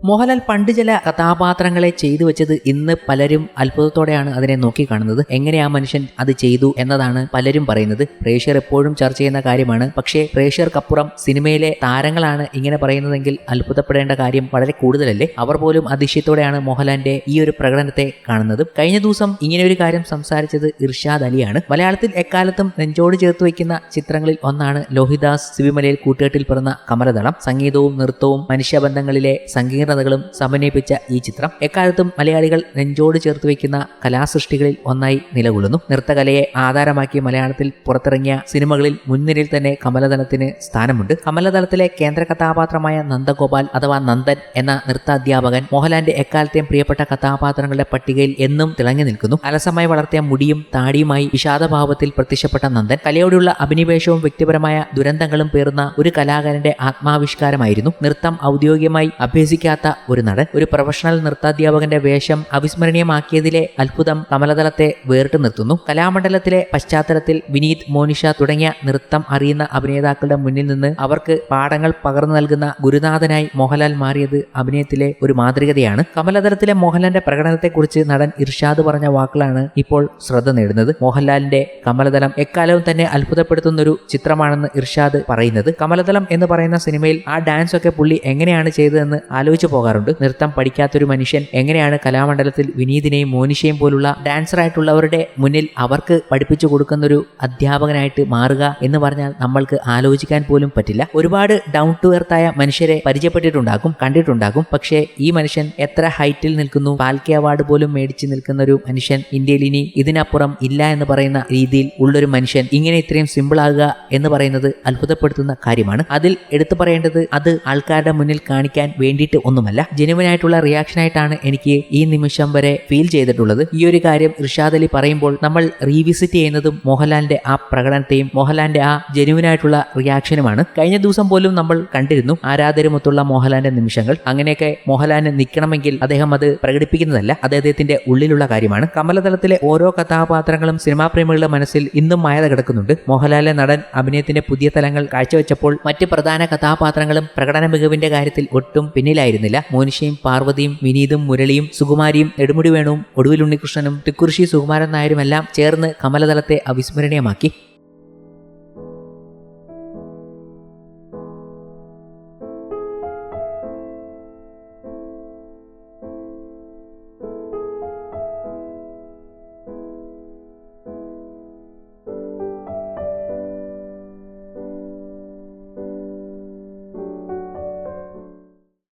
മോഹൻലാൽ പണ്ട് ചില കഥാപാത്രങ്ങളെ ചെയ്തു വെച്ചത് ഇന്ന് പലരും അത്ഭുതത്തോടെയാണ് അതിനെ നോക്കി കാണുന്നത്. എങ്ങനെ ആ മനുഷ്യൻ അത് ചെയ്തു എന്നതാണ് പലരും പറയുന്നത്. പ്രേക്ഷകർ എപ്പോഴും ചർച്ച ചെയ്യുന്ന കാര്യമാണ്. പക്ഷേ പ്രേക്ഷകർക്കപ്പുറം സിനിമയിലെ താരങ്ങളാണ് ഇങ്ങനെ പറയുന്നതെങ്കിൽ അത്ഭുതപ്പെടേണ്ട കാര്യം വളരെ കൂടുതലല്ലേ? അവർ പോലും അതിശയത്തോടെയാണ് മോഹൻലാലിന്റെ ഈ ഒരു പ്രകടനത്തെ കാണുന്നത്. കഴിഞ്ഞ ദിവസം ഇങ്ങനെ ഒരു കാര്യം സംസാരിച്ചത് ഇർഷാദ് അലിയാണ്. മലയാളത്തിൽ എക്കാലത്തും നെഞ്ചോട് ചേർത്ത് വയ്ക്കുന്ന ചിത്രങ്ങളിൽ ഒന്നാണ് ലോഹിദാസ് സിബിമലയിൽ കൂട്ടുകെട്ടിൽ പിറന്ന കമലദളം. സംഗീതവും നൃത്തവും മനുഷ്യബന്ധങ്ങളിലെ സങ്കീർണതകളും സമന്വയിപ്പിച്ച ഈ ചിത്രം എക്കാലത്തും മലയാളികൾ നെഞ്ചോട് ചേർത്ത് വയ്ക്കുന്ന കലാസൃഷ്ടികളിൽ ഒന്നായി നിലകൊള്ളുന്നു. നൃത്തകലയെ ആധാരമാക്കി മലയാളത്തിൽ പുറത്തിറങ്ങിയ സിനിമകളിൽ മുൻനിരയിൽ തന്നെ കമലതലത്തിന് സ്ഥാനമുണ്ട്. കമലതലത്തിലെ കേന്ദ്ര കഥാപാത്രമായ നന്ദഗോപാൽ അഥവാ നന്ദൻ എന്ന നൃത്താധ്യാപകൻ മോഹൻലാലിന്റെ എക്കാലത്തെയും പ്രിയപ്പെട്ട കഥാപാത്രങ്ങളുടെ പട്ടികയിൽ എന്നും തിളങ്ങി നിൽക്കുന്നു. അലസമായി വളർത്തിയ മുടിയും താടിയുമായി വിഷാദഭാവത്തിൽ പ്രത്യക്ഷപ്പെട്ട നന്ദൻ കലയോടുള്ള അഭിനിവേശവും വ്യക്തിപരമായ ദുരന്തങ്ങളും പേറുന്ന ഒരു കലാകാരന്റെ ആത്മാവിഷ്കാരമായിരുന്നു. നൃത്തം ഔദ്യോഗികമായി അഭ്യസിക്കാത്ത ഒരു നടൻ. ഒരു പ്രൊഫഷണൽ നൃത്താധ്യാപകന്റെ വേഷം അവിസ്മരണീയമാക്കിയതിലെ അത്ഭുതം കമലതലത്തെ വേറിട്ട് നിർത്തുന്നു കലാമണ്ഡലത്തിലെ പശ്ചാത്തലത്തിൽ വിനീത് മോനിഷ തുടങ്ങിയ നൃത്തം അറിയുന്ന അഭിനേതാക്കളുടെ മുന്നിൽ നിന്ന് അവർക്ക് പാഠങ്ങൾ പകർന്നു നൽകുന്ന ഗുരുനാഥനായി മോഹൻലാൽ മാറിയത് അഭിനയത്തിലെ ഒരു മാതൃകതയാണ്. കമലതലത്തിലെ മോഹൻലാലിന്റെ പ്രകടനത്തെക്കുറിച്ച് നടൻ ഇർഷാദ് പറഞ്ഞ വാക്കുകളാണ് ഇപ്പോൾ ശ്രദ്ധ നേടുന്നത്. മോഹൻലാലിന്റെ കമലതലം എക്കാലവും തന്നെ അത്ഭുതപ്പെടുത്തുന്ന ഒരു ചിത്രമാണെന്ന് ഇർഷാദ് പറയുന്നത്. കമലതലം എന്ന് പറയുന്ന സിനിമയിൽ ആ ഡാൻസ് ഒക്കെ പുള്ളി എങ്ങനെയാണ് ചെയ്തതെന്ന് ആലോചിച്ചു പോകാറുണ്ട്. നൃത്തം പഠിക്കാത്തൊരു മനുഷ്യൻ എങ്ങനെയാണ് കലാമണ്ഡലത്തിൽ വിനീതിനെയും മോനിഷയും പോലുള്ള ഡാൻസറായിട്ടുള്ളവരുടെ മുന്നിൽ അവർക്ക് പഠിപ്പിച്ചു കൊടുക്കുന്ന ഒരു അധ്യാപകനായിട്ട് മാറുക എന്ന് പറഞ്ഞാൽ നമ്മൾക്ക് ആലോചിക്കാൻ പോലും പറ്റില്ല. ഒരുപാട് ഡൗൺ ടു എർത്തായ മനുഷ്യരെ പരിചയപ്പെട്ടിട്ടുണ്ടാകും കണ്ടിട്ടുണ്ടാകും. പക്ഷേ ഈ മനുഷ്യൻ എത്ര ഹൈറ്റിൽ നിൽക്കുന്നു? പാൽക്കെ അവാർഡ് പോലും മേടിച്ച് നിൽക്കുന്ന ഒരു മനുഷ്യൻ ഇന്ത്യയിൽ ഇനി ഇതിനപ്പുറം ഇല്ല എന്ന് പറയുന്ന രീതിയിൽ ഉള്ളൊരു മനുഷ്യൻ ഇങ്ങനെ ഇത്രയും സിമ്പിൾ ആകുക എന്ന് പറയുന്നത് അത്ഭുതപ്പെടുത്തുന്ന കാര്യമാണ്. അതിൽ എടുത്തു പറയേണ്ടത് അത് ആൾക്കാരുടെ മുന്നിൽ കാണിക്കാൻ വേണ്ടിയിട്ട് ഒന്നുമല്ല ജെനുവനായിട്ടുള്ള റിയാക്ഷൻ ആയിട്ടാണ് എനിക്ക് ഈ നിമിഷം വരെ ഫീൽ ചെയ്തിട്ടുള്ളത്. ഈ ഒരു കാര്യം ഇർഷാദ് അലി പറയുമ്പോൾ നമ്മൾ റീവിസിറ്റ് ചെയ്യുന്നതും മോഹൻലാലിന്റെ ആ പ്രകടനത്തെയും മോഹൻലാലിന്റെ ആ ജെനുവനായിട്ടുള്ള റിയാക്ഷനുമാണ് കഴിഞ്ഞ ദിവസം പോലും നമ്മൾ കണ്ടിരുന്നു ആരാധരുമൊത്തുള്ള മോഹൻലാലിന്റെ നിമിഷങ്ങൾ. അങ്ങനെയൊക്കെ മോഹൻലാലിന് നിൽക്കണമെങ്കിൽ അദ്ദേഹം അത് പ്രകടിപ്പിക്കുന്നതല്ല അദ്ദേഹത്തിന്റെ ഉള്ളിലുള്ള കാര്യമാണ്. കമലതലത്തിലെ ഓരോ കഥാപാത്രങ്ങളും സിനിമാ പ്രേമികളുടെ മനസ്സിൽ ഇന്നും മായത കിടക്കുന്നുണ്ട്. മോഹൻലാലിലെ നടൻ അഭിനയത്തിന്റെ പുതിയ തലങ്ങൾ കാഴ്ചവെച്ചപ്പോൾ മറ്റ് പ്രധാന കഥാപാത്രങ്ങളും പ്രകടന മികവിന്റെ കാര്യത്തിൽ ഒട്ടും പിന്നിലായിരുന്നില്ല മോനിഷയും പാർവതിയും വിനീതും മുരളിയും സുകുമാരിയും നെടുമുടി വേണുവും ഒടുവിൽ ഉണ്ണികൃഷ്ണനും ടിക്കുറിശി സുകുമാരൻ നായരുമെല്ലാം ചേർന്ന് കമലതലത്തെ അവിസ്മരണീയമാക്കി.